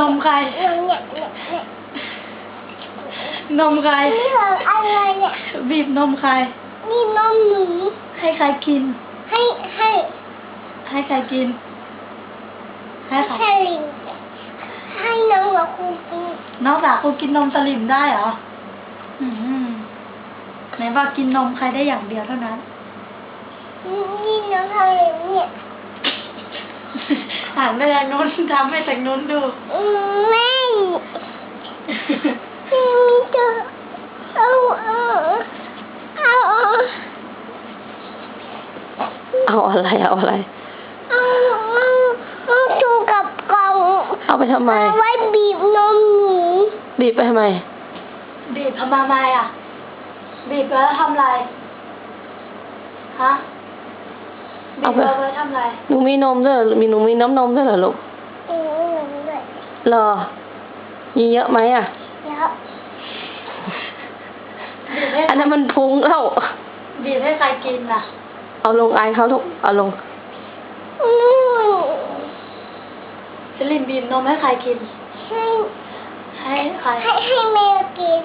นมใครนมเนี่ยเนี่ยเนี่ยนมใคร นี่ของอะไรเนี่ยบีบนมใคร นี่นมหนูให้ใครกิน ให้ให้ให้ใครกิน ให้ใครให้ลิงให้น้องกับครูกินน้องสาวคุณกินนมสลิมได้เหรออืมไหนว่ากินนมใครได้อย่างเดียวเท่านั้น นี่น้องอะไรเนี่ย หันไปทางนู้นทำให้ทางนู้นดูอืมแม่เจอเอาเอาเอาเอาเอาอะไรเอาอะไร เอาเอาเอาจูกับกล่องเอาไปทำไม เอาไว้บีบนมหนูบีบไปทำไม บีบทำไมอะ บีบแล้วทำอะไร ฮะ เอาบไปแล้วไว้ทำอะไรหนูมีนมด้วยเหรอมีหนูมีน้ำนมด้วยเหรอลูกอืมด้วยเหรอมีเยอะไหมอะแล้วบีบให้อันนั้นมันพุงแล้วบีบให้ใครกินล่ะเอาลงอายเขาลูกเอาลงอืมสลิมบีบนมให้ใครกิน ให้ให้ใครให้ให้แมวกิน